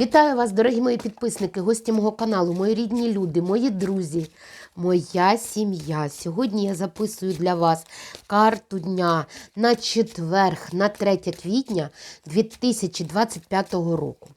Вітаю вас, дорогі мої підписники, гості мого каналу, мої рідні люди, мої друзі, моя сім'я. Сьогодні я записую для вас карту дня на четверг, на 3 квітня 2025 року.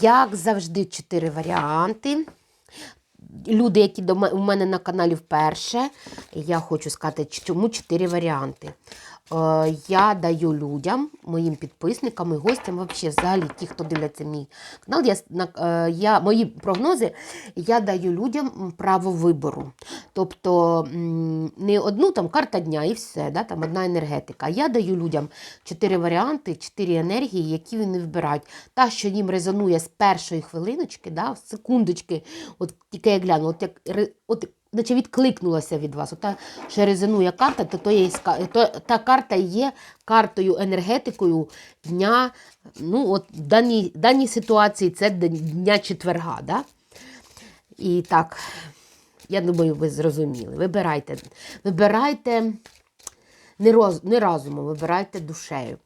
Як завжди, чотири варіанти. Люди, які у мене на каналі вперше, я хочу сказати, чому чотири варіанти. Е, Я даю людям, моїм підписникам і гостям, вообще, взагалі, ті, хто дивляться мій канал, я, е, я, мої прогнози я даю людям право вибору. Тобто не одну там карта дня і все, да, там одна енергетика. Я даю людям чотири варіанти, чотири енергії, які вони вибирають. Та, що їм резонує з першої хвилиночки, да, секундочки, от тільки я гляну, от як от, наче відкликнулася від вас. От та, що резонує карта, то, то, є, то та карта є картою, енергетикою дня. Ну, от в даній, даній ситуації це дня четверга. Да? І так, я думаю, ви зрозуміли. Вибирайте. Вибирайте не, роз, не разумом, вибирайте душею.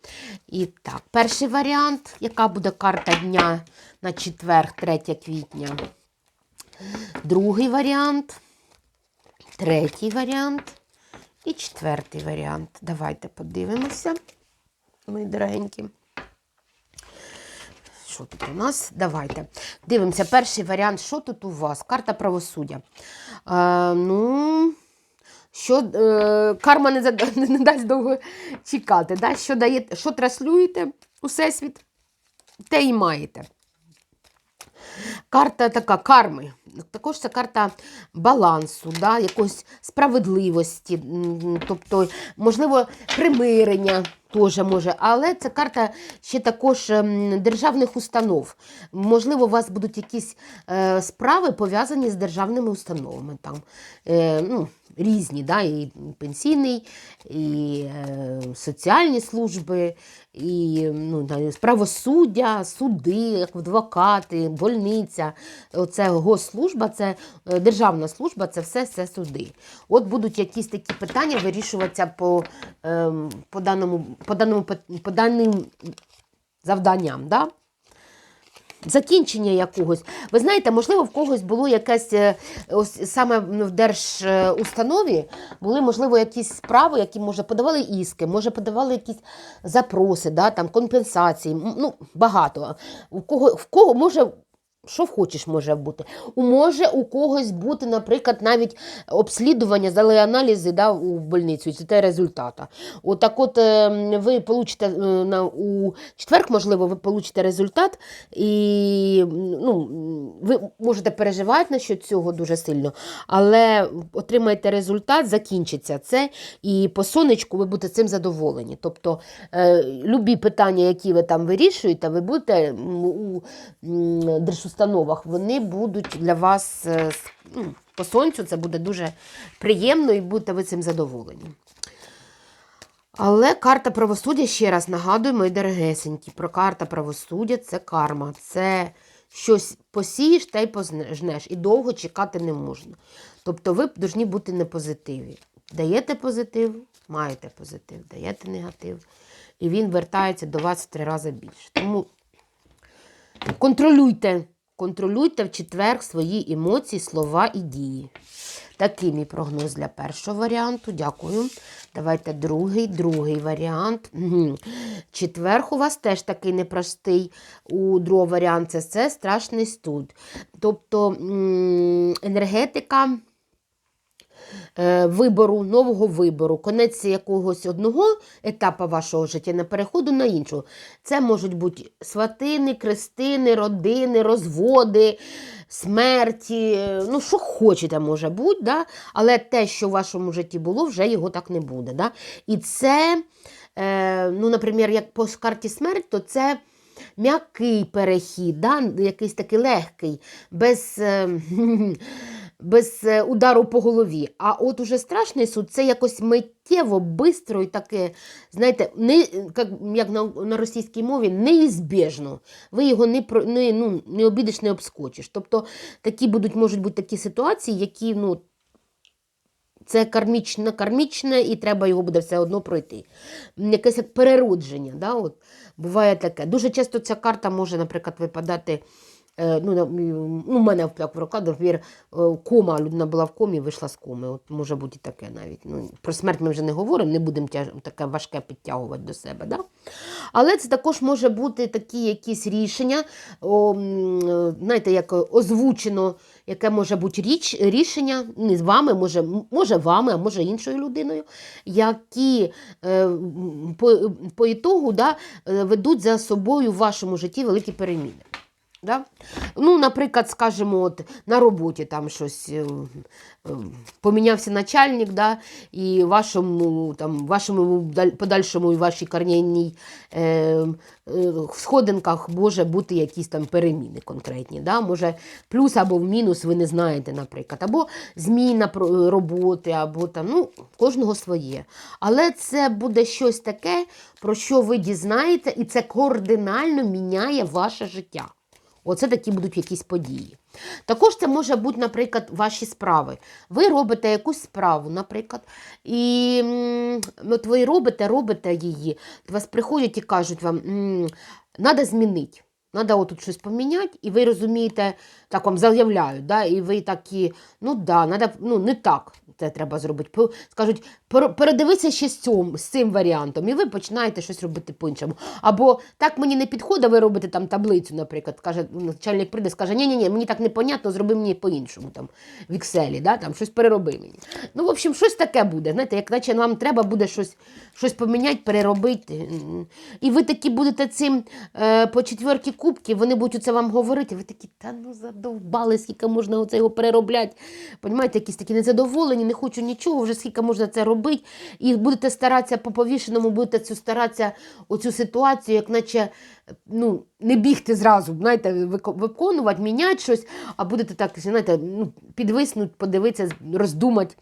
І так, перший варіант, яка буде карта дня на четвер, 3 квітня. Другий варіант, третій варіант і четвертий варіант. Давайте подивимося, мої дорогенькі. Що тут у нас? Давайте. Дивимося. Перший варіант. Що тут у вас? Карта правосуддя. Е, ну, що, е, карма не, зада- не дасть довго чекати. Да? Що, даєте, що транслюєте у всесвіт, те і маєте. Карта така карми. Також це карта балансу, да, якоїсь справедливості, тобто, можливо, примирення теж може, але це карта ще також ем, державних установ. Можливо, у вас будуть якісь е, справи пов'язані з державними установами. Там, е, ну, різні, да, і пенсійний, і е, соціальні служби, і ну, правосуддя, суди, адвокати, больниця. Оце госслужба, це е, державна служба, це все це суди. От будуть якісь такі питання вирішуватися по, ем, по, даному, по, даному, по даним завданням. Да? Закінчення якогось. Ви знаєте, можливо, в когось було якесь е, ось саме в держустанові були, можливо, якісь справи, які може подавали іски, може подавали якісь запроси, да, там, компенсації. Ну, багато. У кого, в кого може. Що хочеш може бути. Може у когось бути, наприклад, навіть обслідування, здали аналізи да, у больницю, це результата. Отак от е, ви получите е, на, у четверг, можливо, ви получите результат, і ну, ви можете переживати насчет цього дуже сильно, але отримаєте результат, закінчиться це, і по сонечку ви будете цим задоволені. Тобто е, любі питання, які ви там вирішуєте, ви будете у м, держустановах, вони будуть для вас е, ну, по сонцю, це буде дуже приємно і будете ви цим задоволені. Але карта правосуддя, ще раз нагадую, мої дорогесенькі, про карта правосуддя це карма. Це щось посієш та й пожнеш. І довго чекати не можна. Тобто ви повинні бути на позитиві. Даєте позитив, маєте позитив, даєте негатив. І він вертається до вас в три рази більше. Тому контролюйте, контролюйте в четвер свої емоції, слова і дії. Такий мій прогноз для першого варіанту. Дякую. Давайте другий, другий варіант. Четверг у вас теж такий непростий. У другого варіанті це, страшний студ. Тобто енергетика вибору, нового вибору, конець якогось одного етапу вашого життя на переходу на іншого. Це можуть бути сватини, крестини, родини, розводи, смерті, е, ну що хочете, може бути, да? але те, що в вашому житті було, вже його так не буде. Да? І це, е, ну, наприклад, як по карті смерть, то це. М'який перехід, да? якийсь такий легкий, без, е, без е, удару по голові. А от уже страшний суд це якось миттєво, бистро і таке, знаєте, не, як, як на, на російській мові, неізбіжно. Ви його не, не, ну, не обідиш, не обскочиш. Тобто такі будуть, можуть бути такі ситуації, які ну, це кармічне, кармічне, і треба його буде все одно пройти. Якесь як переродження. Да? От, буває таке. Дуже часто ця карта може, наприклад, випадати. Е, Ну, ну, у мене як в руках, е, кома, людина була в комі, вийшла з коми. От може бути таке навіть. Ну, про смерть ми вже не говоримо, не будемо таке важке підтягувати до себе. Да? Але це також може бути такі якісь рішення, о, е, знаєте, як озвучено, яке може бути річ, рішення не з вами, може, може вами, а може іншою людиною, які е, по, по ітогу да, ведуть за собою в вашому житті великі переміни. Да? Ну, наприклад, скажімо, от на роботі там щось е, е, помінявся начальник, да, і вашому, там, вашому подальшому і вашій кар'єрній е, е, сходинках може бути якісь там переміни конкретні. Да? Може, плюс або в мінус, ви не знаєте, наприклад, або зміна роботи, або там, ну, кожного своє. Але це буде щось таке, про що ви дізнаєте, і це кардинально міняє ваше життя. Оце такі будуть якісь події. Також це може бути, наприклад, ваші справи. Ви робите якусь справу, наприклад, і от ви робите, робите її, до вас приходять і кажуть вам, треба змінити. Треба отут щось поміняти, і ви розумієте, так вам заявляють, да, і ви такі, ну да, надо, ну не так це треба зробити. Скажуть, «Пер- передивися ще з цим, з цим варіантом, і ви починаєте щось робити по-іншому. Або так мені не підходить, ви робите там таблицю, наприклад, каже, начальник прийде, скаже, ні ні ні мені так непонятно, зроби мені по-іншому, там, в Excel, да, там, щось перероби мені. Ну, в общем, щось таке буде. Знаєте, як наче вам треба буде щось, щось поміняти, переробити. І ви такі будете цим е, по четверті кубки, вони будуть це вам говорити. Ви такі, та ну задовбали, скільки можна оце його переробляти. Понімаєте, якісь такі незадоволені, не хочу нічого, вже скільки можна це робити. І будете старатися по повішеному, будете цю старатися оцю ситуацію, як наче ну, не бігти зразу, знаєте, виконувати, міняти щось, а будете так, знаєте, ну, підвиснути, подивитися, роздумати.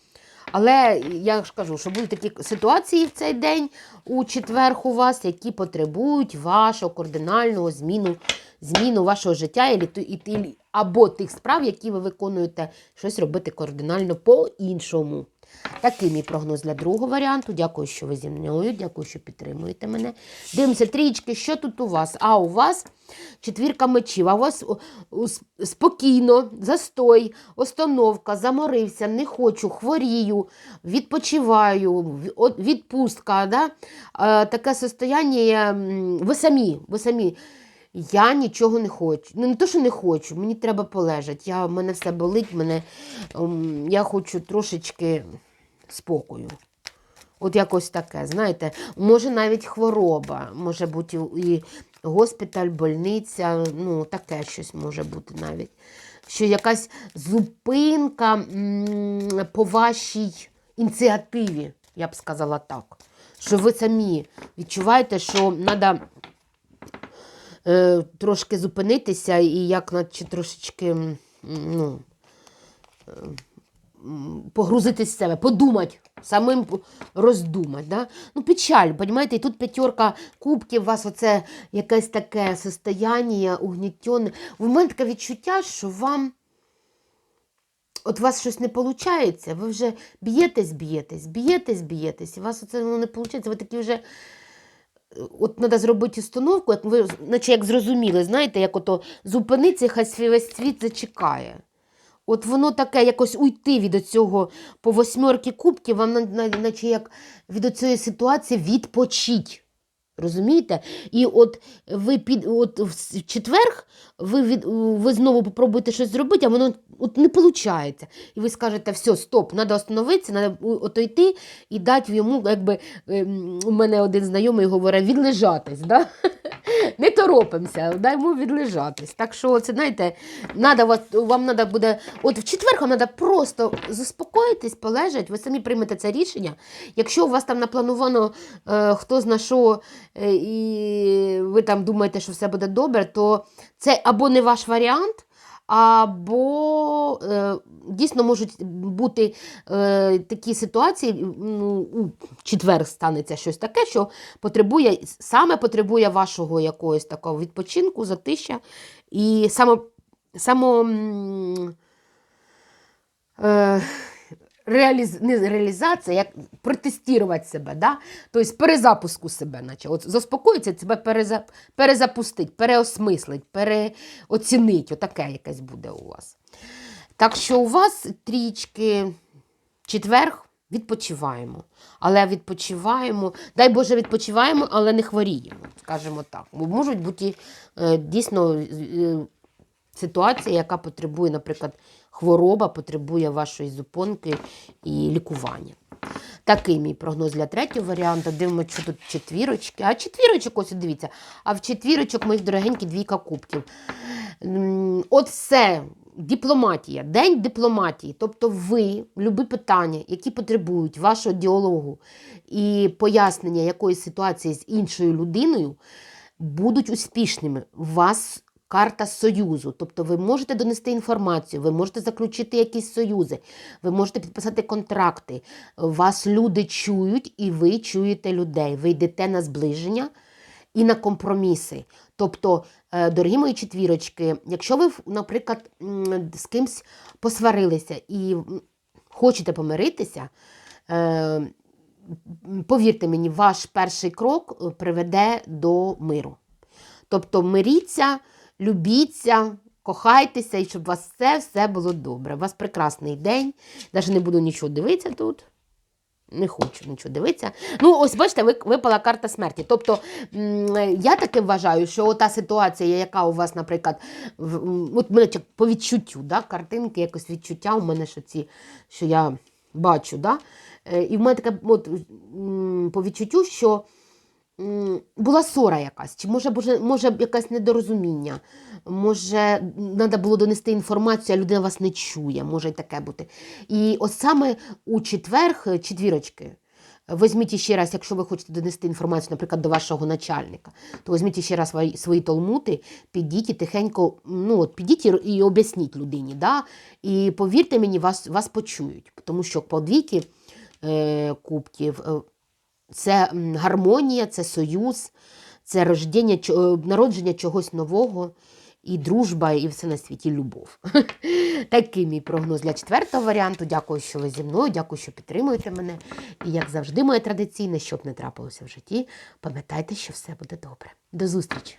Але я ж кажу, що будуть такі ситуації в цей день у четвер у вас, які потребують вашого кардинального зміну, зміну вашого життя і, і, і, або тих справ, які ви виконуєте, щось робити кардинально по-іншому. Такий мій прогноз для другого варіанту. Дякую, що ви зі мною. Дякую, що підтримуєте мене. Дивимося трічки, що тут у вас? А у вас четвірка мечів. А у вас спокійно, застой, остановка, заморився, не хочу, хворію, відпочиваю, відпустка. Да? Е, таке состояння, ви самі, ви самі. Я нічого не хочу. Ну, не то, що не хочу, мені треба полежати. Я, мене все болить, мене, ем, я хочу трошечки спокою. От якось таке, знаєте, може навіть хвороба, може бути і госпіталь, больниця, ну таке щось може бути навіть. Що якась зупинка по вашій ініціативі, я б сказала так. Що ви самі відчуваєте, що треба е, трошки зупинитися і як наче трошечки ну, е, в себе, подумати, самим роздумати. Да? Ну, печаль, розумієте, і тут п'ятерка кубків, у вас оце якесь таке состояння угнітене. У мене таке відчуття, що вам. От у вас щось не виходить, ви вже б'єтесь, б'єтесь, б'єтесь, б'єтесь, і у вас оце воно не виходить, ви такі вже от треба зробити установку, як ви, наче як зрозуміли, знаєте, як ото зупиниться, хай весь світ зачекає. От воно таке, якось уйти від цього по восьмерки кубків, вам на- на- наче як від цієї ситуації відпочить. Розумієте? І от ви під от в четверг ви, від, ви знову попробуєте щось зробити, а воно от не виходить. І ви скажете, все, стоп, треба остановитися, треба отойти і дати йому, якби ем, у мене один знайомий говорить, відлежатись. Да? Не торопимося, дай йому відлежатись. Так що, це знаєте, надо вам треба буде, от в четвер вам треба просто заспокоїтись, полежати, ви самі приймете це рішення. Якщо у вас там наплановано е, хто зна що, і ви там думаєте, що все буде добре, то це або не ваш варіант, або е, дійсно можуть бути е, такі ситуації, ну, у четвер станеться щось таке, що потребує, саме потребує вашого якогось такого відпочинку, затища. І само, само е, реаліз... не реалізація, як протестувати себе, да? тобто перезапуску себе, наче. От заспокоїться, себе переза... перезапустить, переосмислить, переоцінить. Отаке якесь буде у вас. Так що у вас трічки четверг відпочиваємо. Але відпочиваємо, дай Боже, відпочиваємо, але не хворіємо, скажімо так. Бо можуть бути е, дійсно е, ситуація, яка потребує, наприклад, хвороба потребує вашої зупинки і лікування. Такий мій прогноз для третього варіанту. Дивимося, що тут четвірочки. А четвірочок, ось дивіться. А в четвірочок, моїх дорогенькі, двійка кубків. От все, дипломатія, день дипломатії. Тобто ви, любі питання, які потребують вашого діалогу і пояснення якоїсь ситуації з іншою людиною, будуть успішними. Вас карта союзу. Тобто ви можете донести інформацію, ви можете заключити якісь союзи, ви можете підписати контракти. Вас люди чують, і ви чуєте людей. Ви йдете на зближення і на компроміси. Тобто, е, дорогі мої четвірочки, якщо ви, наприклад, з кимсь посварилися і хочете помиритися, е, повірте мені, ваш перший крок е, приведе до миру. Тобто миріться, любіться, кохайтеся, і щоб у вас все, все було добре. У вас прекрасний день. Навіть не буду нічого дивитися тут. Не хочу нічого дивитися. Ну, ось бачите, ви- випала карта смерті. Тобто, я таки вважаю, що та ситуація, яка у вас, наприклад, от мене по відчуттю, да, картинки, якось відчуття у мене, що ці, що я бачу. Да? Е, І в мене таке от, по відчуттю, що була ссора якась, чи може, може, якесь недорозуміння, може, треба було донести інформацію, а людина вас не чує, може й таке бути. І ось саме у четверг, е, четвірочки, Візьміть ще раз, якщо ви хочете донести інформацію, наприклад, до вашого начальника, то візьміть ще раз свої, толмути, підіть і тихенько, ну от підіть і, і об'ясніть людині. Да? І повірте мені, вас, вас почують, тому що по двійки е, кубків е, це гармонія, це союз, це рождення, е, народження чогось нового, і дружба, і все на світі любов. Такий мій прогноз для четвертого варіанту. Дякую, що ви зі мною, дякую, що підтримуєте мене. І як завжди, моє традиційне, щоб не трапилося в житті, пам'ятайте, що все буде добре. До зустрічі!